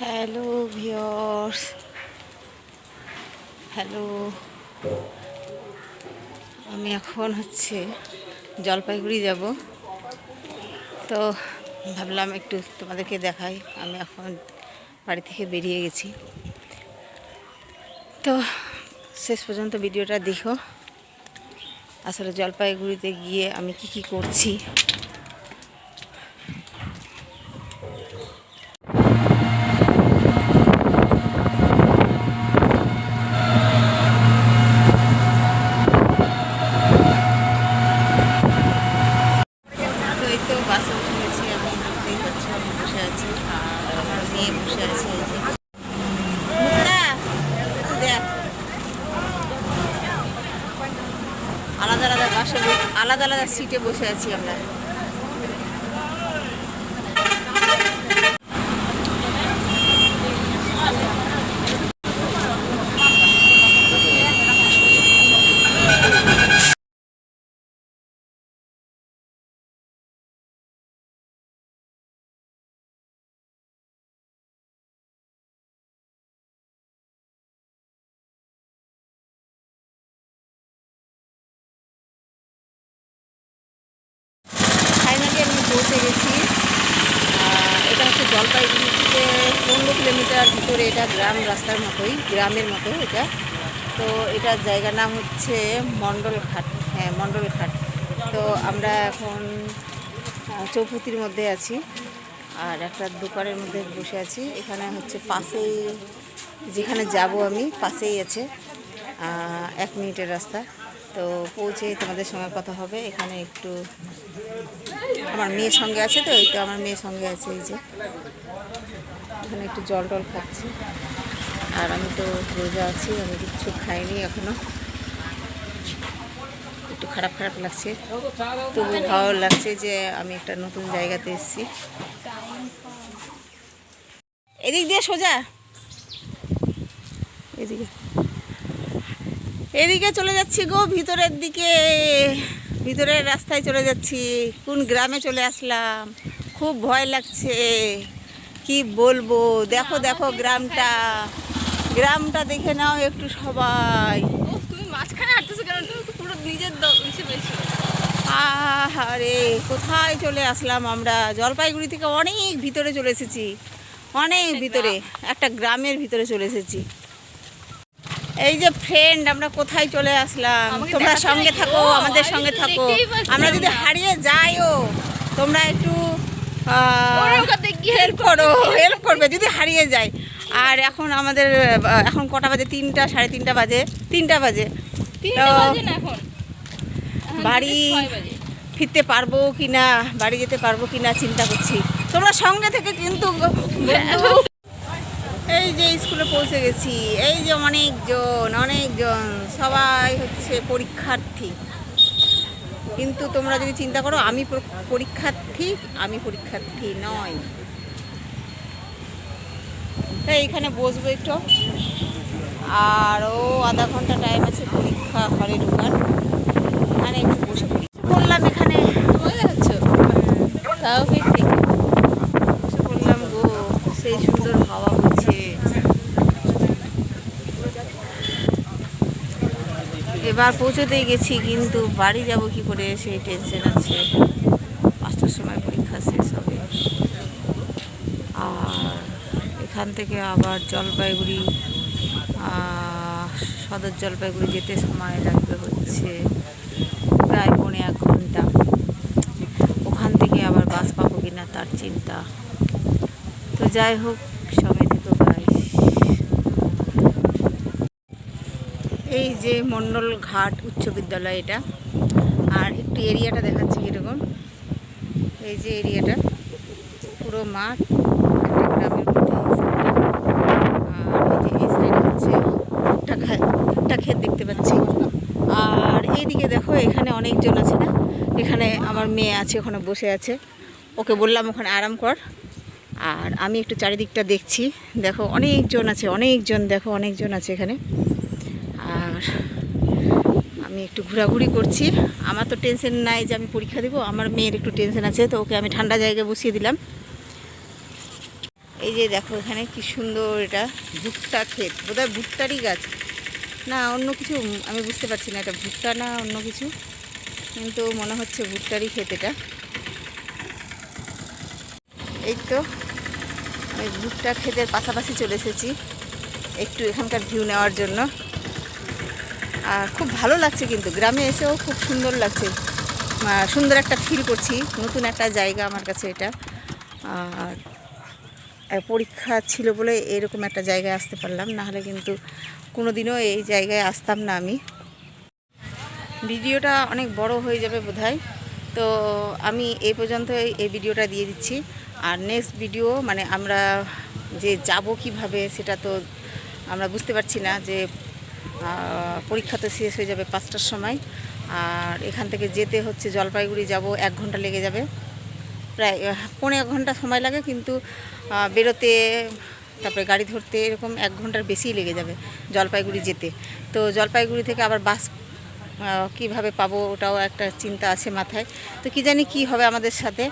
Hello viewers hello আমি এখন হচ্ছে জলপাইগুড়ি যাব। তো ভাবলাম একটু তোমাদেরকে দেখাই। আমি এখন বাড়ি থেকে বেরিয়ে গেছি। তো শেষ পর্যন্ত ভিডিওটা দেখো। আসলে জলপাইগুড়িতে গিয়ে আমি কি কি করছি তো এই তো বাসে উঠে গেছি আমি দেখতেই পাচ্ছি আমি বসে আছি আর আমার মেয়ে বসে আছে এই যে মুক্তা, দেখ। আলাদা আলাদা আলাদা সিটে বসে আছি আমরা ফাইনালি আমি পৌঁছে গেছি আহ, এটা হচ্ছে জলপাইগুড়ি থেকে পনেরো কিলোমিটার ভিতরে এটা গ্রাম, রাস্তার মতোই, গ্রামের মতো এটা। তো এটার জায়গার নাম হচ্ছে মণ্ডল ঘাট হ্যাঁ মণ্ডল ঘাট তো আমরা এখন চৌপতির মধ্যে আছি আর একটা দোকানের মধ্যে বসে আছি। এখানে হচ্ছে পাশেই, যেখানে যাব আমি, পাশেই আছে এক মিনিটের রাস্তা। তো পৌঁছে তোমাদের সঙ্গে কথা হবে। এখানে একটু আমার মেয়ের সঙ্গে আছে তো, এই তো আমার মেয়ের সঙ্গে আছে এই যে। এখানে একটু জল টল খাচ্ছি। আর আমি তো রোজা আছি, আমি কিচ্ছু খাইনি এখনও। একটু খারাপ খারাপ লাগছে। তবু ভালো লাগছে যে আমি একটা নতুন জায়গাতে এসেছি। এদিক দিয়ে সোজা। এদিকে। এদিকে চলে যাচ্ছি গো ভিতরের দিকে। ভিতরের রাস্তায় চলে যাচ্ছি। কোন গ্রামে চলে আসলাম। খুব ভয় লাগছে। কি বলব? দেখো দেখো গ্রামটা। গ্রামটা দেখে নাও একটু সবাই। তুমি মাঝখানে হাঁটতেছো কেন? তুমি পুরো নিজের দ- ইসে আরে কোথায় চলে আসলাম আমরা? জলপাইগুড়ি থেকে অনেক ভিতরে চলে এসেছি। অনেক ভিতরে একটা গ্রামের ভিতরে চলে এসেছি। এই যে ফ্রেন্ড আমরা কোথায় চলে আসলাম? তোমরা সঙ্গে থাকো আমাদের সঙ্গে থাকো। আমরা যদি। হারিয়ে যাইও তোমরা একটু হেল্প করো হেল্প করবে যদি হারিয়ে যায়। আর এখন আমাদের এখন কটা বাজে? তিনটা সাড়ে তিনটা বাজে। তিনটা বাজে। বাড়ি- ফিরতে পারব কি না বাড়ি যেতে পারব কি না চিন্তা করছি। তোমরা সঙ্গে থেকে কিন্তু এই যে স্কুলে পৌঁছে গেছি। এই যে অনেকজন অনেকজন। সবাই হচ্ছে পরীক্ষার্থী। কিন্তু তোমরা যদি চিন্তা করো, আমি পরীক্ষার্থী আমি পরীক্ষার্থী নয় তাই এখানে বসবো একটু। আরও আধা ঘণ্টা টাইম আছে পরীক্ষা হলে ঢোকার এখানে একটু বসে পড়ি। বললাম এখানে বলে যাচ্ছ তাও কি ঠিক বসে পড়লাম গো সেই সুন্দর হাওয়া হচ্ছে এবার পৌঁছতেই গেছি, কিন্তু বাড়ি যাব কি করে? সেই টেনশন আছে। পাঁচটার সময় পরীক্ষা শেষ হবে। আর এখান থেকে আবার জলপাইগুড়ি সদর জলপাইগুড়ি যেতে সময় লাগবে হচ্ছে প্রায় পৌনে এক ঘণ্টা। ওখান থেকে আবার বাস পাবো কিনা তার চিন্তা। তো যাই হোক সঙ্গে থেকো ভাই এই যে মণ্ডল ঘাট উচ্চ বিদ্যালয় এটা। আর একটু এরিয়াটা দেখাচ্ছি কীরকম। এই যে এরিয়াটা, পুরো মাঠ গ্রামের মধ্যে এই ভুট্টা ক্ষেত দেখতে পাচ্ছি। আর এইদিকে দেখো, এখানে অনেকজন আছে না? এখানে আমার মেয়ে আছে, ওখানে বসে আছে। ওকে বললাম, ওখানে আরাম কর। আর আমি একটু চারিদিকটা দেখছি। দেখো, অনেকজন আছে, অনেকজন দেখো, অনেকজন আছে এখানে। আর আমি একটু ঘোরাঘুরি করছি। আমার তো টেনশন নাই যে আমি পরীক্ষা দেবো, আমার মেয়ের একটু টেনশন আছে, তো ওকে আমি ঠান্ডা জায়গায় বসিয়ে দিলাম। এই যে দেখো এখানে কি সুন্দর এটা, ভুট্টা ক্ষেত। বোধহয় ভুট্টারই গাছ। না, অন্য কিছু, আমি বুঝতে পারছি না এটা ভুট্টা না অন্য কিছু। কিন্তু মনে হচ্ছে ভুট্টারই ক্ষেত এটা। এই তো ভুট্টা ক্ষেতের পাশাপাশি চলে এসেছি, একটু এখানকার ভিউ নেওয়ার জন্য। খুব ভালো লাগছে কিন্তু। গ্রামে এসেও খুব সুন্দর লাগছে। সুন্দর একটা ফিল করছি। নতুন একটা জায়গা আমার কাছে এটা। আর পরীক্ষা ছিল বলে এরকম একটা জায়গায় আসতে পারলাম। না হলে কিন্তু কোনো দিনও এই জায়গায় আসতাম না আমি। ভিডিওটা অনেক বড় হয়ে যাবে বোধহয়। তো আমি এই পর্যন্ত এই ভিডিওটা দিয়ে দিচ্ছি। আর নেক্সট ভিডিও মানে আমরা যে যাব কীভাবে সেটা তো আমরা বুঝতে পারছি না যে আহ, পরীক্ষা তো শেষ হয়ে যাবে পাঁচটার সময়। আর এখান থেকে যেতে হচ্ছে জলপাইগুড়ি যাব এক ঘণ্টা লেগে যাবে। প্রায় পৌনে এক ঘণ্টা সময় লাগে কিন্তু বেরোতে তারপরে গাড়ি ধরতে এরকম এক ঘণ্টার বেশিই লেগে যাবে জলপাইগুড়ি যেতে। তো জলপাইগুড়ি থেকে আবার বাস কীভাবে পাবো ওটাও একটা চিন্তা আছে মাথায়। তো কি জানি কি হবে আমাদের সাথে।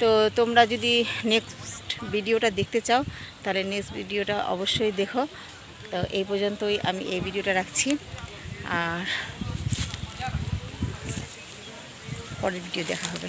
তো তোমরা যদি নেক্সট ভিডিওটা দেখতে চাও তাহলে নেক্সট ভিডিওটা অবশ্যই দেখো। তো এই পর্যন্তই আমি এই ভিডিওটা রাখছি। আর পরের ভিডিও দেখা হবে।